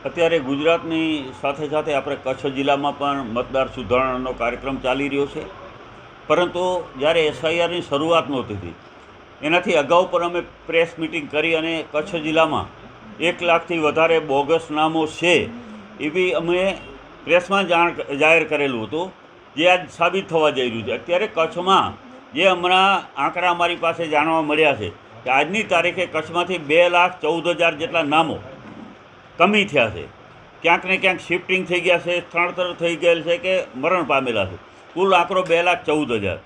અત્યારે ગુજરાતની સાથે સાથે આપણે કચ્છ જિલ્લામાં પણ મતદાર સુધારણાનો કાર્યક્રમ ચાલી રહ્યો છે. પરંતુ જ્યારે એસઆઈઆરની શરૂઆત નહોતી હતી એનાથી અગાઉ પણ અમે પ્રેસ મિટિંગ કરી અને કચ્છ જિલ્લામાં એક લાખથી વધારે બોગસ નામો છે એવી અમે પ્રેસમાં જાણ જાહેર કરેલું હતું, જે આજ સાબિત થવા જઈ રહ્યું છે. અત્યારે કચ્છમાં જે હમણાં આંકડા અમારી પાસે જાણવા મળ્યા છે કે આજની તારીખે કચ્છમાંથી બે લાખ ચૌદ હજાર જેટલા નામો કમી થયા છે. ક્યાંક ને ક્યાંક શિફ્ટિંગ થઈ ગયા છે, સ્થળાંતર થઈ ગયેલ છે કે મરણ પામેલા છે. કુલ આંકડો બે લાખ ચૌદ હજાર.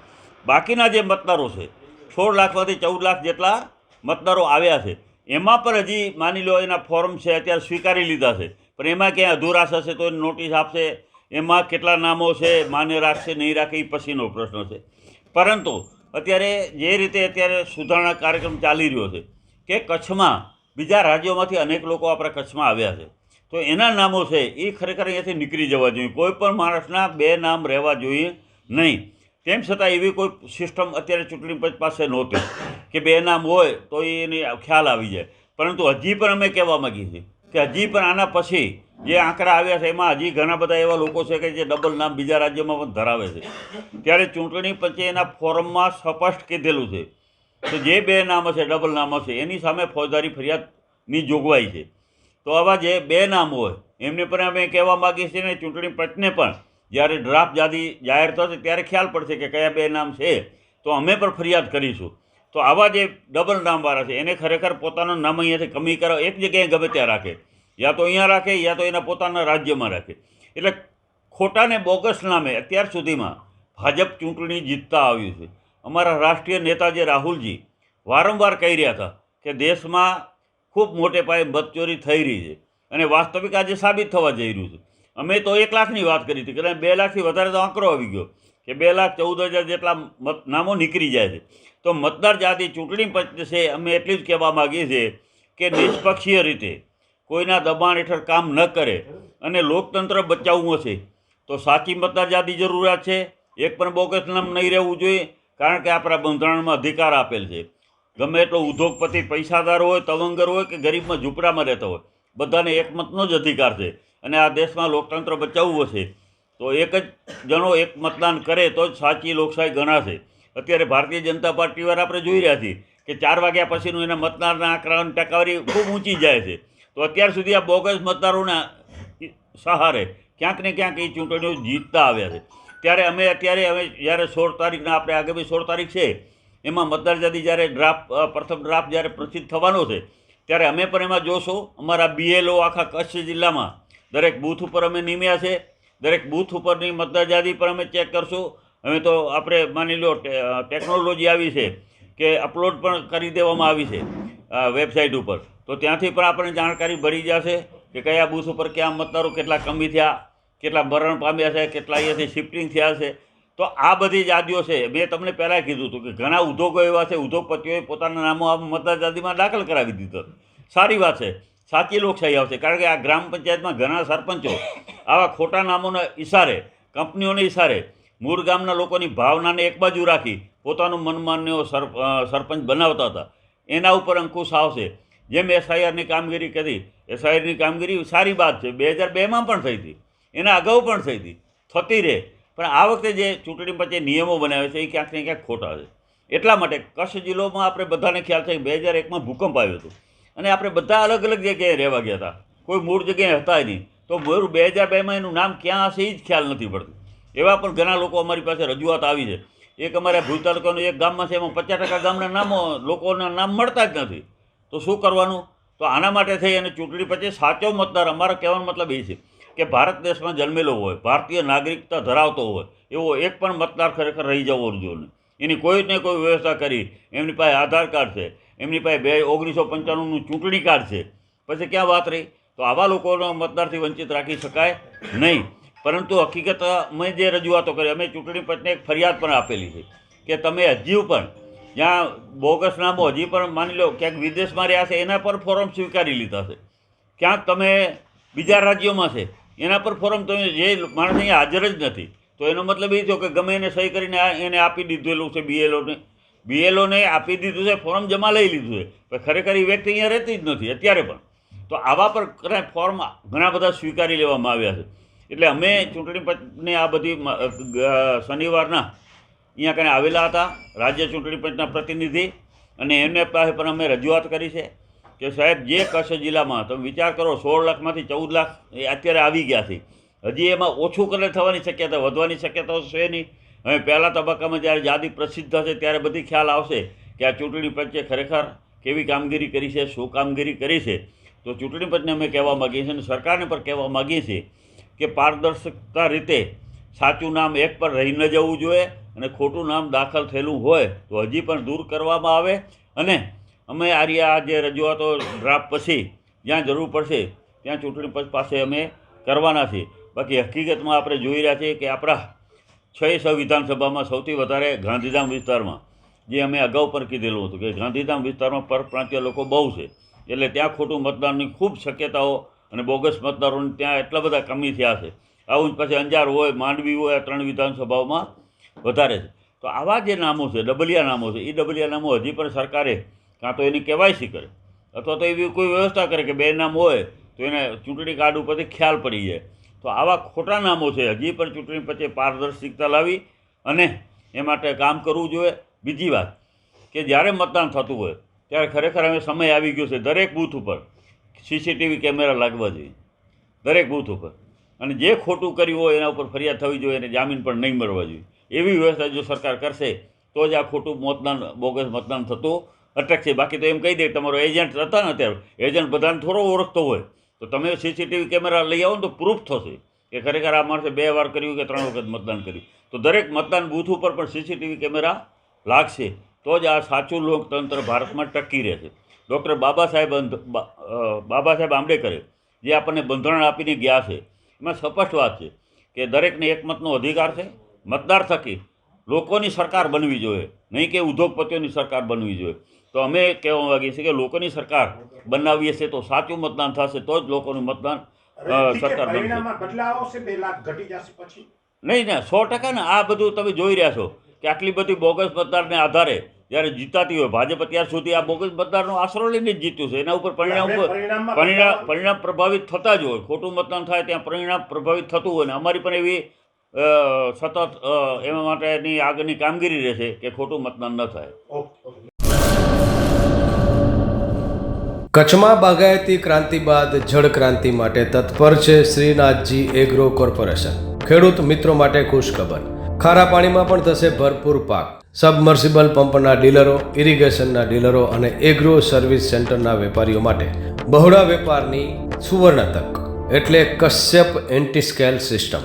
બાકીના જે મતદારો છે, સોળ લાખમાંથી ચૌદ લાખ જેટલા મતદારો આવ્યા છે. એમાં પણ હજી માની લો એના ફોર્મ છે, અત્યારે સ્વીકારી લીધા છે. પણ એમાં ક્યાંય અધુરાશ હશે તો નોટિસ આપશે. એમાં કેટલા નામો છે, માન્ય રાખશે, નહીં રાખે એ પછીનો પ્રશ્ન છે. પરંતુ અત્યારે જે રીતે અત્યારે સુધારણા કાર્યક્રમ ચાલી રહ્યો છે, કે કચ્છમાં બીજા રાજ્યોમાંથી અનેક લોકો આપણા કચ્છમાં આવ્યા છે. તો એના નામો છે, એ ખરેખર અહીંયાથી નીકળી જવા જોઈએ. કોઈ પણ માણસના બે નામ રહેવા જોઈએ નહીં. તેમ છતાં એવી કોઈ સિસ્ટમ અત્યારે ચૂંટણી પંચ પાસે નહોતી કે બે નામ હોય તો એને ખ્યાલ આવી જાય. પરંતુ હજી પણ અમે કહેવા માગીએ છીએ કે હજી પણ આના પછી જે આંકડા આવ્યા છે, એમાં હજી ઘણા બધા એવા લોકો છે કે જે ડબલ નામ બીજા રાજ્યોમાં પણ ધરાવે છે. ત્યારે ચૂંટણી પંચે એના ફોરમમાં સ્પષ્ટ કીધેલું છે તો જે બે નામ હશે ડબલ નામ હશે એની સામે ફોજદારી ફરિયાદની જોગવાઈ છે. તો આવા જે બે નામ હોય, એમને પણ અમે કહેવા માગીએ છીએ ને, ચૂંટણી પંચને પણ જ્યારે ડ્રાફ્ટ યાદી જાહેર થશે, ત્યારે ખ્યાલ પડશે કે કયા બે નામ છે, તો અમે પણ ફરિયાદ કરીશું. તો આવા જે ડબલ નામવાળા છે, એને ખરેખર પોતાનું નામ અહીંયાથી કમી કરાવ, એક જગ્યાએ ગમે ત્યાં રાખે. યા તો અહીંયા રાખે, યા તો એના પોતાના રાજ્યમાં રાખે. એટલે ખોટાને બોગસ નામે અત્યાર સુધીમાં ભાજપ ચૂંટણી જીતતા આવ્યું છે. અમારા રાષ્ટ્રીય નેતા જે રાહુલજી વારંવાર કહી રહ્યા હતા કે દેશમાં ખૂબ મોટે પાયે મતચોરી થઈ રહી છે અને વાસ્તવિક આજે સાબિત થવા જઈ રહ્યું છે. અમે તો એક લાખની વાત કરી હતી કે બે લાખથી વધારે તો આંકડો આવી ગયો કે બે લાખ ચૌદ હજાર જેટલા મત નામો નીકળી જાય છે. તો મતદાર જાતિ ચૂંટણી પંચ છે, અમે એટલી જ કહેવા માગીએ છીએ કે નિષ્પક્ષીય રીતે કોઈના દબાણ હેઠળ કામ ન કરે અને લોકતંત્ર બચાવવું હશે. તો સાચી મતદાર જાતિ જરૂરિયાત છે, એક પણ બોગસ નામ નહીં રહેવું જોઈએ કારણ કે આપણા બંધારણમાં અધિકાર આપેલ છે. ગમે એટલો ઉદ્યોગપતિ, પૈસાદાર હોય, તવંગર હોય કે ગરીબમાં ઝૂંપડામાં રહેતો હોય, બધાને એકમતનો જ અધિકાર છે અને આ દેશમાં લોકતંત્ર બચાવવું છે તો એક જ જણો એક મતદાન કરે તો જ સાચી લોકશાહી ગણાશે. અત્યારે ભારતીય જનતા પાર્ટી વાળા આપણે જોઈ રહ્યા છીએ કે ચાર વાગ્યા પછીનું એના મતદારના આંકડાની ટકાવારી ખૂબ ઊંચી જાય છે. તો અત્યાર સુધી આ બોગસ મતદારોના સહારે ક્યાંક ને ક્યાંક એ ચૂંટણીઓ જીતતા આવ્યા છે. ત્યારે અમે અત્યારે હવે જ્યારે સોળ તારીખના આપણે આગામી સોળ તારીખ છે, એમાં મતદાર યાદી જ્યારે ડ્રાફ્ટ પ્રથમ ડ્રાફ્ટ જ્યારે પ્રસિદ્ધ થવાનો છે, ત્યારે અમે પણ એમાં જોશો. અમારા બીએલઓ આખા કચ્છ જિલ્લામાં દરેક બૂથ ઉપર અમે નિમ્યા છે. દરેક બૂથ ઉપરની મતદાર યાદી પણ અમે ચેક કરશું. હવે તો આપણે માની લો ટેકનોલોજી આવી છે કે અપલોડ પણ કરી દેવામાં આવી છે વેબસાઇટ ઉપર. તો ત્યાંથી પણ આપણને જાણકારી ભરી જશે કે કયા બૂથ ઉપર ક્યાં મતદારો કેટલા કમી થયા. કેટલા મરણ પામ્યા છે, કેટલા અહીંયાથી શિફ્ટિંગ થયા છે. તો આ બધી યાદીઓ છે મેં તમને પહેલાં કીધું હતું કે ઘણા ઉદ્યોગો એવા છે, ઉદ્યોગપતિઓએ પોતાના નામો આ મતદાર યાદીમાં દાખલ કરાવી દીધો. સારી વાત છે, સાચી લોકશાહી આવશે, કારણ કે આ ગ્રામ પંચાયતમાં ઘણા સરપંચો આવા ખોટા નામોના ઇશારે કંપનીઓને ઇશારે મૂળ ગામના લોકોની ભાવનાને એક બાજુ રાખી પોતાનું મનમાન્યો સર સરપંચ બનાવતા હતા. એના ઉપર અંકુશ આવશે. જેમ એસઆઈઆરની કામગીરી કરી એસઆઈઆરની કામગીરી સારી વાત છે, બે હજાર બેમાં પણ થઈ હતી. એના અગાઉ પણ થઈ હતી. થતી રહે. પણ આ વખતે જે ચૂંટણી પંચે નિયમો બનાવ્યા છે, એ ક્યાંક ને ક્યાંક ખોટા છે. એટલા માટે કચ્છ જિલ્લોમાં આપણે બધાને ખ્યાલ છે કે બે હજાર એકમાં ભૂકંપ આવ્યો હતો. અને આપણે બધા અલગ અલગ જગ્યાએ રહેવા ગયા હતા. કોઈ મૂળ જગ્યાએ હતા નહીં. તો મોરું બે હજાર બેમાં એનું નામ ક્યાં હશે એ જ ખ્યાલ નથી પડતું. એવા પણ ઘણા લોકો અમારી પાસે રજૂઆત આવી છે. એક અમારા ભૂજ તાલુકાનું એક ગામમાં છે, એમાં પચાસ ટકા ગામના નામો લોકોના નામ મળતા જ નથી. તો શું કરવાનું? તો આના માટે થઈ અને ચૂંટણી પછી સાચો મતદાર, અમારો કહેવાનો મતલબ એ છે. કે ભારત દેશમાં જન્મેલો હોય, ભારતીય નાગરિકતા ધરાવતો હોય, એવો એક પણ મતદાર ખરેખર રહી જવો જોઈએ. એની કોઈ ને કોઈ વ્યવસ્થા કરી, એમની પાસે આધાર કાર્ડ છે, એમની પાસે બે ઓગણીસો પંચાણુંનું ચૂંટણી કાર્ડ છે. પછી ક્યાં વાત રહી? તો આવા લોકોનો મતદારથી વંચિત રાખી શકાય નહીં. પરંતુ હકીકત અમે જે રજૂઆતો કરી, અમે ચૂંટણી પંચને એક ફરિયાદ પણ આપેલી છે કે તમે હજી પણ, જ્યાં બોગસ નામો હજી પણ માની લો, ક્યાંક વિદેશમાં રહ્યા છે, એના પર ફોરમ સ્વીકારી લીધા છે. ક્યાંક તમે બીજા રાજ્યોમાં છે એના પર ફોરમ તમે જે માણસ અહીંયા હાજર જ નથી. તો એનો મતલબ એ થયો કે ગમે એને સહી કરીને એને આપી દીધેલું છે બીએલઓને. બીએલઓને આપી દીધું છે, ફોર્મ જમા લઈ લીધું છે. પણ ખરેખર એ વ્યક્તિ અહીંયા રહેતી જ નથી, અત્યારે પણ. તો આવા પર કદાચ ફોર્મ ઘણા બધા સ્વીકારી લેવામાં આવ્યા છે. એટલે અમે ચૂંટણી પંચને આ બધી શનિવારના અહીંયા કને આવેલા હતા, રાજ્ય ચૂંટણી પંચના પ્રતિનિધિ. અને એમને પાસે પણ અમે રજૂઆત કરી છે. કે સાહેબ, જે કચ્છ જિલ્લામાં, તમે વિચાર કરો, સોળ લાખમાંથી ચૌદ લાખ એ અત્યારે આવી ગયા છે. હજી એમાં ઓછું કરે થવાની શક્યતા, વધવાની શક્યતાઓ છે નહીં. હવે પહેલા તબક્કામાં જ્યારે યાદી પ્રસિદ્ધ થશે ત્યારે બધી ખ્યાલ આવશે કે આ ચૂંટણી પંચે ખરેખર કેવી કામગીરી કરી છે, શું કામગીરી કરી છે. તો ચૂંટણી પંચને અમે કહેવા માગીએ છીએ અને સરકારને પણ કહેવા માગીએ છીએ કે પારદર્શકતા રીતે સાચું નામ એક પર રહી ન જવું જોઈએ અને ખોટું નામ દાખલ થયેલું હોય તો હજી પણ દૂર કરવામાં આવે અને અમે આ જે રજૂઆતો ડ્રાફ્ટ પછી જ્યાં જરૂર પડશે, ત્યાં ચૂંટણી પંચ પાસે અમે કરવાના છીએ. બાકી હકીકતમાં આપણે જોઈ રહ્યા છીએ કે આપણા છ છ વિધાનસભામાં સૌથી વધારે ગાંધીધામ વિસ્તારમાં, જે અમે અગાઉ પણ કીધેલું હતું કે ગાંધીધામ વિસ્તારમાં પરપ્રાંતીય લોકો બહુ છે. એટલે ત્યાં ખોટું મતદાનની ખૂબ શક્યતાઓ અને બોગસ મતદારોની ત્યાં એટલા બધા કમી થયા છે. આવું જ પછી અંજાર હોય, માંડવી હોય, આ ત્રણ વિધાનસભાઓમાં વધારે છે. તો આવા જે નામો છે, ડબલિયા નામો છે એ ડબલિયા નામો હજી પણ સરકારે કાં તો એની કેવાયસી કરે. અથવા તો એવી કોઈ વ્યવસ્થા કરે કે બે નામ હોય તો એને ચૂંટણી કાર્ડ ઉપરથી ખ્યાલ પડી જાય. તો આવા ખોટા નામો છે, હજી પણ ચૂંટણી પછી પારદર્શિકતા લાવી અને એ માટે કામ કરવું જોઈએ. બીજી વાત કે જ્યારે મતદાન થતું હોય, ત્યારે ખરેખર હવે સમય આવી ગયો છે દરેક બૂથ ઉપર સીસીટીવી કેમેરા લાગવા જોઈએ. દરેક બૂથ ઉપર. અને જે ખોટું કર્યું હોય એના ઉપર ફરિયાદ થવી જોઈએ અને જામીન પણ નહીં મળવા જોઈએ. એવી વ્યવસ્થા જો સરકાર કરશે, તો જ આ ખોટું મતદાન, બોગસ મતદાન થતું અટકશે બાકી તો એમ કહી દે તમારો એજન્ટ હતા ને અત્યારે. એજન્ટ બધાને થોડો ઓળખતો હોય. તો તમે સીસીટીવી કેમેરા લઈ આવો ને તો પ્રૂફ થશે કે ખરેખર આ માણસે બે વાર કર્યું કે ત્રણ વખત મતદાન કર્યું. તો દરેક મતદાન બૂથ ઉપર પણ સીસીટીવી કેમેરા લાગશે. તો જ આ સાચું લોકતંત્ર ભારતમાં ટકી રહેશે ડૉક્ટર બાબા સાહેબ બાબા સાહેબ આંબેડકરે જે આપણને બંધારણ આપીને ગયા છે, એમાં સ્પષ્ટ વાત છે કે દરેકને એકમતનો અધિકાર છે. મતદાર થકી લોકોની સરકાર બનવી જોઈએ. નહીં કે ઉદ્યોગપતિઓની સરકાર બનવી જોઈએ. તો અમે કહેવા માગીએ છીએ કે લોકોની સરકાર બનાવીએ છીએ તો સાચું મતદાન થશે તો જ લોકોનું મતદાન સરકાર બનશે. નહીં ના સો ટકા ને આ બધું તમે જોઈ રહ્યા છો કે આટલી બધી બોગસ મતદારને આધારે જ્યારે જીતાતી હોય ભાજપ અત્યાર સુધી આ બોગસ મતદારનો આશરો લઈને જ જીત્યું છે. એના ઉપર પરિણામ પરિણામ પરિણામ પ્રભાવિત થતા જ હોય. ખોટું મતદાન થાય ત્યાં પરિણામ પ્રભાવિત થતું હોય ને અમારી પણ એવી સતત એના માટેની આગળની કામગીરી રહેશે કે ખોટું મતદાન ન થાય. કચ્છમાં બાગાયતી ક્રાંતિ બાદ જળ ક્રાંતિ માટે તત્પર છે શ્રીનાથજી એગ્રો કોર્પોરેશન. ખેડૂત મિત્રો માટે ખુશખબર. ખારા પાણીમાં પણ થશે ભરપૂર પાક. સબમર્સિબલ પંપના ડીલરો, ઇરિગેશનના ડીલરો અને એગ્રો સર્વિસ સેન્ટરના વેપારીઓ માટે બહોળા વેપારની સુવર્ણ તક. એટલે કશ્યપ એન્ટીસ્કેલ સિસ્ટમ.